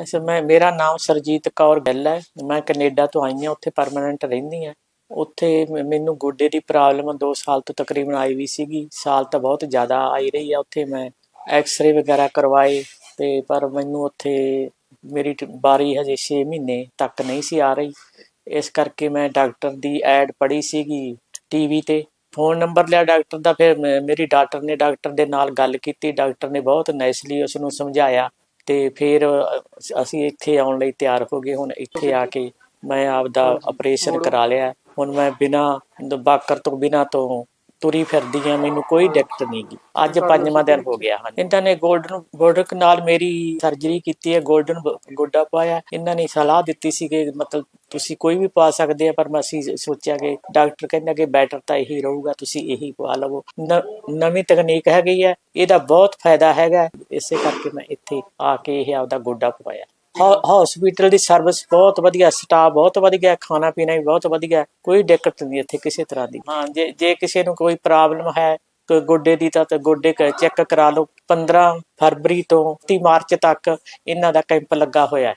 ਅੱਛਾ, ਮੈਂ, ਮੇਰਾ ਨਾਮ ਸਰਜੀਤ ਕੌਰ ਗਿੱਲ ਹੈ। ਮੈਂ ਕੈਨੇਡਾ ਤੋਂ ਆਈ ਹਾਂ, ਉੱਥੇ ਪਰਮਨੈਂਟ ਰਹਿੰਦੀ ਹਾਂ। ਉੱਥੇ ਮ- ਮੈਨੂੰ ਗੋਡੇ ਦੀ ਪ੍ਰੋਬਲਮ 2 ਸਾਲ ਤੋਂ ਤਕਰੀਬਨ ਆਈ ਵੀ ਸੀਗੀ। ਸਾਲ ਤਾਂ ਬਹੁਤ ਜ਼ਿਆਦਾ ਆਈ ਰਹੀ ਆ ਉੱਥੇ। ਮੈਂ ਐਕਸ-ਰੇ ਵਗੈਰਾ ਕਰਵਾਏ ਤੇ ਪਰ ਮੈਨੂੰ ਉੱਥੇ ਮੇਰੀ ਟ- ਬਾਰੀ ਹਜੇ 6 ਮਹੀਨੇ ਤੱਕ ਨਹੀਂ ਸੀ ਆ ਰਹੀ। ਇਸ ਕਰਕੇ ਮੈਂ ਡਾਕਟਰ ਦੀ ਐਡ ਪੜ੍ਹੀ ਸੀਗੀ ਟੀਵੀ ਤੇ। ਫੋਨ ਨੰਬਰ ਲਿਆ ਡਾਕਟਰ ਦਾ, ਫਿਰ ਮੈਂ- ਮੇਰੀ ਡਾਕਟਰ ਨੇ ਡਾਕਟਰ ਦੇ ਨਾਲ ਗੱਲ ਕੀਤੀ। ਡਾਕਟਰ ਨੇ ਬਹੁਤ ਨਾਈਸਲੀ ਉਸ ਨੂੰ ਸਮਝਾਇਆ। ਤੇ ਫਿਰ ਅਸੀਂ ਇੱਥੇ ਆਉਣ ਲਈ ਤਿਆਰ ਹੋ ਗਏ। ਹੁਣ ਇੱਥੇ ਆ ਕੇ ਮੈਂ ਆਪਦਾ ਆਪਰੇਸ਼ਨ ਕਰਾ ਲਿਆ। ਹੁਣ ਮੈਂ ਬਿਨਾ ਬਾਕਰ ਤੋਂ ਬਿਨਾ ਤੋਂ ਤੁਰੀ ਫਿਰਦੀ ਆ ਮੈਨੂੰ ਕੋਈ ਦਿੱਕਤ ਨਹੀਂ ਗੀ। ਅੱਜ ਪੰਜਵਾਂ ਦਿਨ ਹੋ ਗਿਆ। ਹਾਂ ਇਹਨਾਂ ਨੇ 골ਡਨ ਬੋਰਡਰ ਨਾਲ ਮੇਰੀ ਸਰਜਰੀ ਕੀਤੀ ਹੈ। 골ਡਨ ਗੋਡਾ ਪਾਇਆ। ਇਹਨਾਂ ਨੇ ਸਲਾਹ ਦਿੱਤੀ ਸੀ ਕਿ ਮਤਲਬ ਤੁਸੀਂ ਕੋਈ ਵੀ ਪਾ ਸਕਦੇ ਆ, ਪਰ ਮੈਂ ਅਸੀਂ ਸੋਚਿਆ ਕਿ ਡਾਕਟਰ ਕਹਿੰਦਾ ਕਿ ਬੈਟਰ ਤਾਂ ਇਹੀ ਰਹੂਗਾ, ਤੁਸੀਂ ਇਹੀ ਪਾ ਲਵੋ। ਨਵੀਂ ਤਕਨੀਕ ਹੈਗੀ ਹੈ ਇਹਦਾ ਬਹੁਤ ਫਾਇਦਾ ਹੈਗਾ। ਇਸੇ ਕਰਕੇ ਮੈਂ ਇੱਥੇ ਆ ਕੇ ਇਹ ਆਪਦਾ ਗੋਡਾ ਪਵਾਇਆ। ਹਸਪੀਟਲ ਦੀ ਸਰਵਿਸ ਬਹੁਤ ਵਧੀਆ ਸਟਾਫ ਬਹੁਤ ਵਧੀਆ, ਖਾਣਾ ਪੀਣਾ ਵੀ ਬਹੁਤ ਵਧੀਆ, ਕੋਈ ਦਿੱਕਤ ਨਹੀਂ ਇੱਥੇ ਕਿਸੇ ਤਰ੍ਹਾਂ ਦੀ। ਹਾਂ, ਜੇ ਜੇ ਕਿਸੇ ਨੂੰ ਕੋਈ ਪ੍ਰੋਬਲਮ ਹੈ, ਕੋਈ ਗੋਡੇ ਦੀ ਤਾਂ ਗੋਡੇ ਚੈੱਕ ਕਰਾ ਲਓ। 15 ਫਰਵਰੀ ਤੋਂ 30 ਮਾਰਚ ਤੱਕ ਇਹਨਾਂ ਦਾ ਕੈਂਪ ਲੱਗਾ ਹੋਇਆ। ਹੈ